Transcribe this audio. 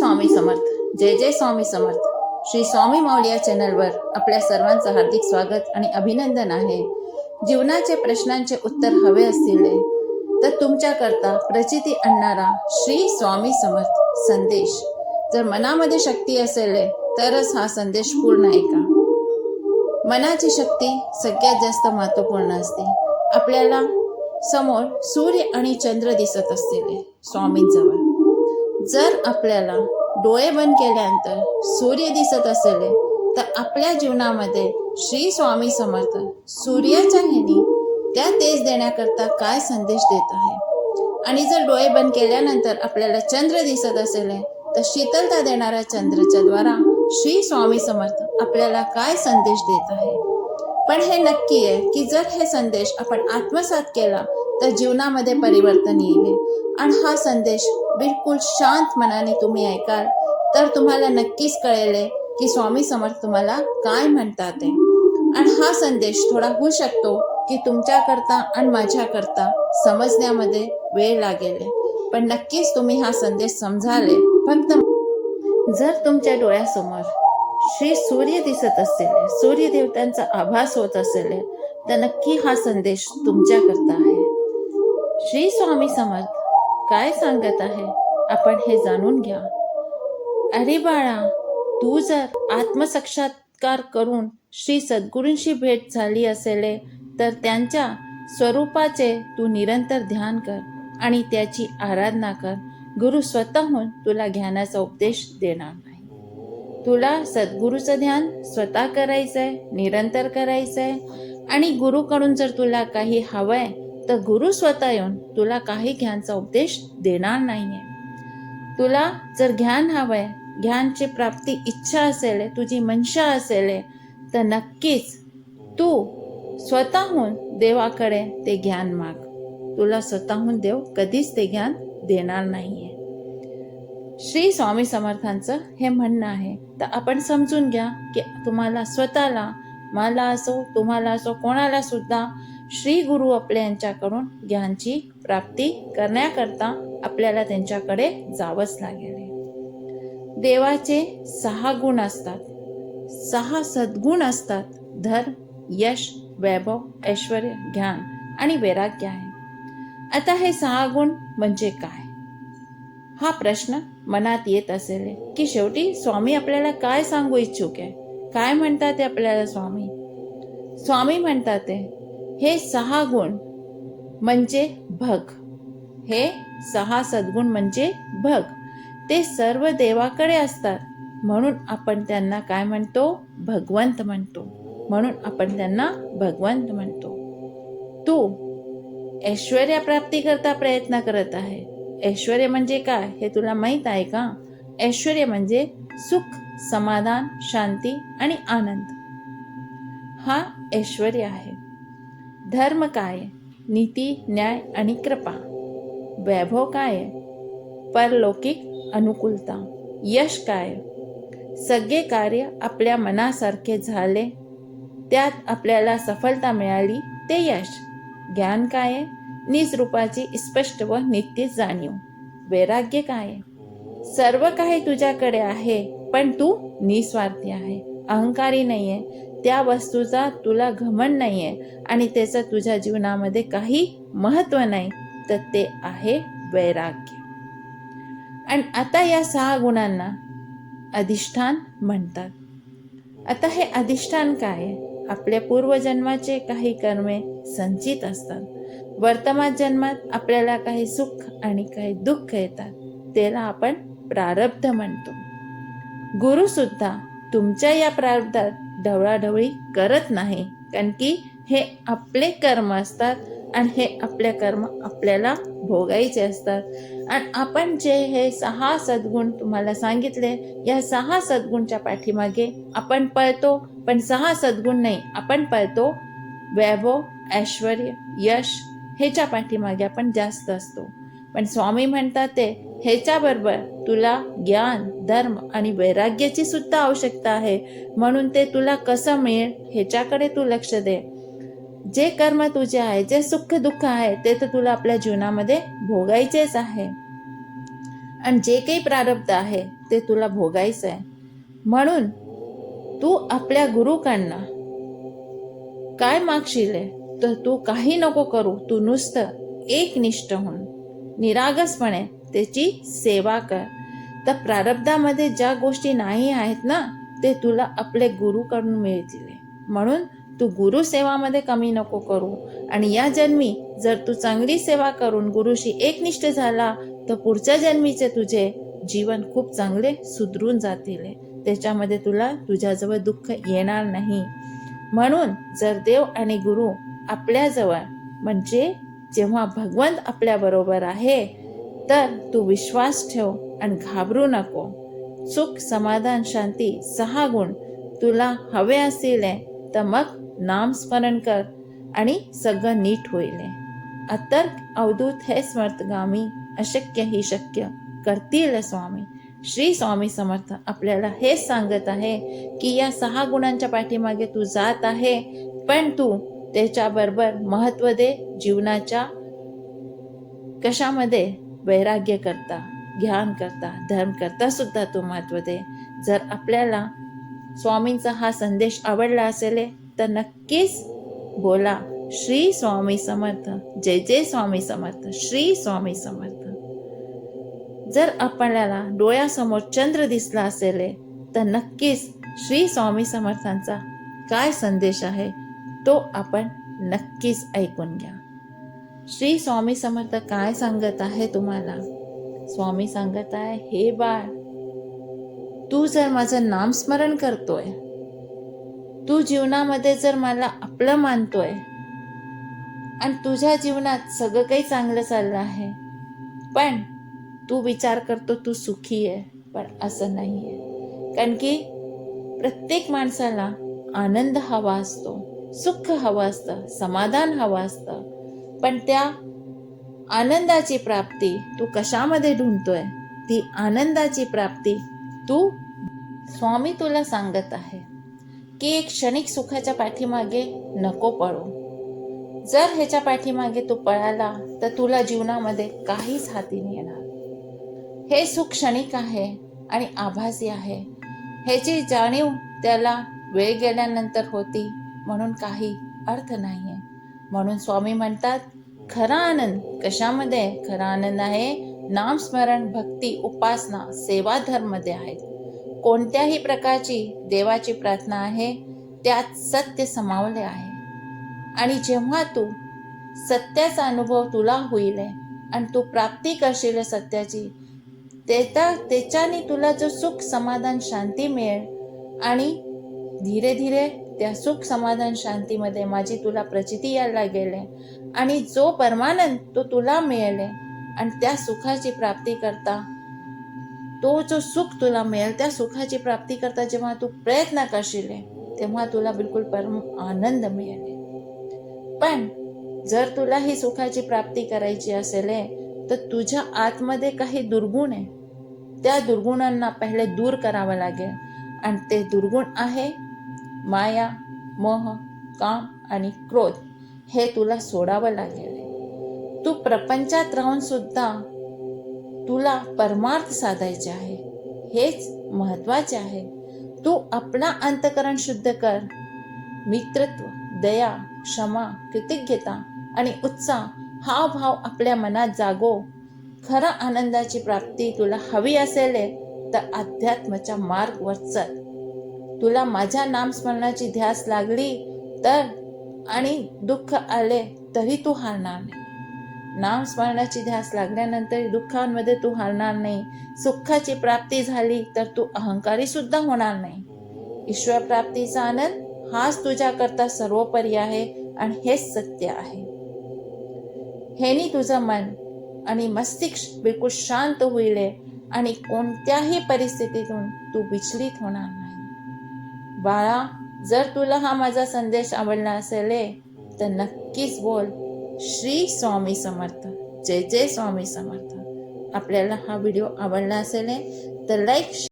स्वामी समर्थ. जय जय स्वामी समर्थ. श्री स्वामी माऊली या चॅनलवर आपल्या सर्वांचं हार्दिक स्वागत आणि अभिनंदन आहे. जीवनाचे प्रश्नांचे उत्तर हवे असतील तर तुमच्याकरता प्रचिती आणणारा श्री स्वामी समर्थ संदेश. जर मनामध्ये शक्ती असेल तरच हा संदेश पूर्ण ऐका मनाची शक्ती सगळ्यात जास्त महत्त्वपूर्ण असते. आपल्याला समोर सूर्य आणि चंद्र दिसत असलेले स्वामींजवळ. जर आपल्याला डोळे बंद केल्यानंतर सूर्य दिसत असेल तर आपल्या जीवनामध्ये श्री स्वामी समर्थ सूर्याच्या ह्यानी त्या तेज देण्याकरता काय संदेश देत आहे? आणि जर डोळे बंद केल्यानंतर आपल्याला चंद्र दिसत असेल तर शीतलता देणाऱ्या चंद्राच्या द्वारा श्री स्वामी समर्थ आपल्याला काय संदेश देत आहे? पण हे नक्की आहे की जर हे संदेश आपण आत्मसात केला तर जीवनामध्ये परिवर्तन येईल. आणि हा संदेश बिलकुल शांत मनाने तुम्ही ऐकाल तर तुम्हाला नक्कीच कळेल की स्वामी समर्थ तुम्हाला काय म्हणतात ते आणि हा संदेश थोडा होऊ शकतो की तुमच्याकरता आणि माझ्याकरता समजण्यामध्ये वेळ लागेल. पण नक्कीच तुम्ही हा संदेश समजाले. फक्त जर तुमच्या डोळ्यासमोर श्री सूर्य दिसत असेल सूर्य देवतांचा आभास होत असेल तर नक्की हा संदेश तुमच्याकरता आहे. श्री स्वामी समर्थ काय सांगत आहे? आपण हे जाणून घ्या. अरे बाळा तू जर आत्मसाक्षात्कार करून श्री सद्गुरूंशी भेट झाली असेल तर त्यांच्या स्वरूपाचे तू निरंतर ध्यान कर आणि त्याची आराधना कर. गुरु स्वतःहून तुला ज्ञानाचा उपदेश देणार नाही. तुला सद्गुरूचं ध्यान स्वतः करायचं आहे निरंतर करायचं आहे आणि गुरुकडून जर तुला काही हवंय तर गुरु स्वतः येऊन तुला काही ज्ञानचा उपदेश देणार नाहीये. तुला जर ज्ञान हवंय ज्ञानची प्राप्ती इच्छा असेल तुझी मनशा असेल तर नक्कीच तू स्वतःहून देवाकडे ते ज्ञान माग. तुला स्वतःहून देव कधीच ते ज्ञान देणार नाहीये. श्री स्वामी समर्थांचं हे म्हणणं आहे. तर आपण समजून घ्या की तुम्हाला स्वतःला मला असो तुम्हाला असो कोणाला सुद्धा श्री गुरु आपल्या यांच्याकडून ज्ञानची प्राप्ती करण्याकरता आपल्याला त्यांच्याकडे जावंच लागेल. देवाचे सहा गुण असतात. सहा सद्गुण असतात. धर्म यश वैभव ऐश्वर ज्ञान आणि वैराग्य आहे. आता हे सहा गुण म्हणजे काय? हा प्रश्न मनात येत असेल की शेवटी स्वामी आपल्याला काय सांगू इच्छुक आहे? काय म्हणतात ते आपल्याला स्वामी? स्वामी म्हणतात ते हे सहा गुण म्हणजे भग. हे सहा सद्गुण म्हणजे भग. ते सर्व देवाकडे असतात. म्हणून आपण त्यांना काय म्हणतो? भगवंत म्हणतो. म्हणून आपण त्यांना भगवंत म्हणतो. तू ऐश्वर्या प्राप्ती करता प्रयत्न करत आहे. ऐश्वर म्हणजे काय? हे तुला माहीत आहे का? ऐश्वर म्हणजे सुख समाधान शांती आणि आनंद. हा ऐश्वर आहे. धर्म काय? नीती न्याय आणि कृपा. वैभव काय? परलौकिक अनुकूलता. यश काय? सगळे कार्य आपल्या मनासारखे झाले. त्यात आपल्याला सफलता मिळाली ते यश. ज्ञान काय? निज रूपाची स्पष्ट व नित्य जाणीव. वैराग्य काय? सर्व काही तुझ्याकडे आहे पण तू निस्वार्थी आहे अहंकारी नाहीये. त्या वस्तूचा तुला घमंड नाहीये आणि त्याचं तुझ्या जीवनामध्ये काही महत्त्व नाही तर ते आहे वैराग्य. आणि आता या सहा गुणांना अधिष्ठान म्हणतात. आता हे अधिष्ठान काय? आहे आपल्या पूर्वजन्माचे काही कर्मे संचित असतात. वर्तमान जन्मात आपल्याला काही सुख आणि काही दुःख येतात. त्याला आपण प्रारब्ध म्हणतो. गुरुसुद्धा तुमच्या या प्रारब्धात ढवळाढवळी करत नाही. कारण की हे आपले कर्म असतात आणि हे आपले कर्म आपल्याला भोगायचे असतात. आणि आपण जे हे सहा सद्गुण तुम्हाला सांगितले या सहा सद्गुणच्या पाठीमागे आपण पळतो. पण सहा सद्गुण नाही आपण पळतो. वैभव ऐश्वर यश ह्याच्या पाठीमागे आपण जास्त असतो. पण स्वामी म्हणतात ते ह्याच्याबरोबर तुला ज्ञान धर्म आणि वैराग्याची सुद्धा आवश्यकता आहे. म्हणून ते तुला कसं मिळेल ह्याच्याकडे तू लक्ष दे. जे कर्म तुझे आहे जे सुख दुःख आहे ते तर तुला आपल्या जीवनामध्ये भोगायचेच आहे. आणि जे काही प्रारब्ध आहे ते तुला भोगायचं आहे. म्हणून तू आपल्या गुरुकडनं काय मागशील आहे? तर तू काही नको करू. तू नुसतं एकनिष्ठ होऊन निरागसपणे त्याची सेवा कर. तर प्रारब्धामध्ये ज्या गोष्टी नाही आहेत ना ते तुला आपले गुरुकडून मिळतील. म्हणून तू गुरु सेवामध्ये कमी नको करू. आणि या जन्मी जर तू चांगली सेवा करून गुरुशी एकनिष्ठ झाला तर पुढच्या जन्मीचे तुझे जीवन खूप चांगले सुधरून जातील. त्याच्यामध्ये तुला तुझ्याजवळ दुःख येणार नाही. म्हणून जर देव आणि गुरु आपल्याजवळ म्हणजे जेव्हा भगवंत आपल्या बरोबर आहे तर तू विश्वास ठेव आणि घाबरू नको. सुख समाधान शांती सहा गुण तुला हवे असतील तर मग नामस्मरण कर आणि सगळं नीट होईल. अतर्क अवधूत हे स्मर्थगामी अशक्य ही शक्य करतील स्वामी. श्री स्वामी समर्थ आपल्याला हेच सांगत आहे की या सहा गुणांच्या पाठीमागे तू जात आहे पण तू त्याच्याबरोबर महत्त्व दे जीवनाच्या कशामध्ये वैराग्य करता ज्ञान करता धर्म करता सुद्धा तू महत्त्व दे. जर आपल्याला स्वामींचा हा संदेश आवडला असेल तर नक्कीच बोला. श्री स्वामी समर्थ. जय जय स्वामी समर्थ. श्री स्वामी समर्थ. जर आपल्याला डोळ्यासमोर चंद्र दिसला असेल तर नक्कीच श्री स्वामी समर्थांचा काय संदेश आहे? तो आपण नक्कीच ऐकून घ्या. श्री स्वामी समर्थ काय सांगत आहे तुम्हाला? स्वामी सांगत आहे हे बाळ तू जर माझं नामस्मरण करतोय तू जीवनामध्ये जर मला आपलं मानतोय आणि तुझ्या जीवनात सगळं काही चांगलं चाललं आहे पण तू विचार करतो तू सुखी आहे पण असं नाही आहे कारण की प्रत्येक माणसाला आनंद हवा असतो. सुख हवं असतं समाधान हवं असतं. पण त्या आनंदाची प्राप्ती तू कशामध्ये ढूंढतोय? ती आनंदाची प्राप्ती तू स्वामी तुला सांगत आहे. की एक क्षणिक सुखाच्या पाठीमागे नको पळू. जर ह्याच्या पाठीमागे तू पळाला तर तुला जीवनामध्ये काहीच हाती नाही येणार. हे सुख क्षणिक आहे आणि आभासी आहे. ह्याची जाणीव त्याला वेळ गेल्यानंतर होती. म्हणून काही अर्थ नाही आहे म्हणून स्वामी म्हणतात खरा आनंद कशामध्ये? खरा आनंद आहे नामस्मरण भक्ती उपासना सेवा धर्ममध्ये आहेत कोणत्याही प्रकारची देवाची प्रार्थना आहे त्यात सत्य समावले आहे. आणि जेव्हा तू सत्याचा अनुभव तुला होईल आणि तू प्राप्ती करशील सत्याची त्याचा त्याच्याने तुला जो सुख समाधान शांती मिळेल आणि धीरे धीरे त्या सुख समाधान शांतीमध्ये माझी तुला प्रचिती यायला गेले. आणि जो परमानंद तो तुला मिळेल. आणि त्या सुखाची प्राप्ती करता तो जो सुख तुला मिळेल त्या सुखाची प्राप्ती करता जेव्हा तू प्रयत्न करशील तेव्हा तुला बिलकुल परम आनंद मिळेल. पण जर तुला ही सुखाची प्राप्ती करायची असेल तर तुझ्या आतमध्ये काही दुर्गुण आहे. त्या दुर्गुणांना पहिले दूर करावं लागेल. आणि ते दुर्गुण आहे माया मोह काम आणि क्रोध हे तुला सोडावं लागेल. तू प्रपंचात राहून सुद्धा तुला परमार्थ साधायचे आहे. हेच महत्त्वाचे आहे. तू आपला अंतकरण शुद्ध कर. मित्रत्व दया क्षमा कृतज्ञता आणि उत्साह हा भाव आपल्या मनात जागो. खरा आनंदाची प्राप्ती तुला हवी असेल तर अध्यात्माच्या मार्गवर चल. तुला माझ्या नामस्मरणाची ध्यास लागली तर आणि दुःख आले तरी तू हारणार नाही. नामस्मरणाची ध्यास लागल्यानंतर दुःखांमध्ये तू हारणार नाही. सुखाची प्राप्ती झाली तर तू अहंकारी सुद्धा होणार नाही. ईश्वर प्राप्तीचा आनंद हाच तुझ्याकरता सर्वोपरी आहे आणि हेच सत्य आहे. हेनी तुझं मन आणि मस्तिष्क बिलकुल शांत होईल आणि कोणत्याही परिस्थितीतून तू विचलित होणार नाही. बाळा जर तुला हा माझा संदेश आवडला असेल तर नक्कीच बोल. श्री स्वामी समर्थ. जय जय स्वामी समर्थ. आपल्याला हा व्हिडिओ आवडला असेल तर लाईक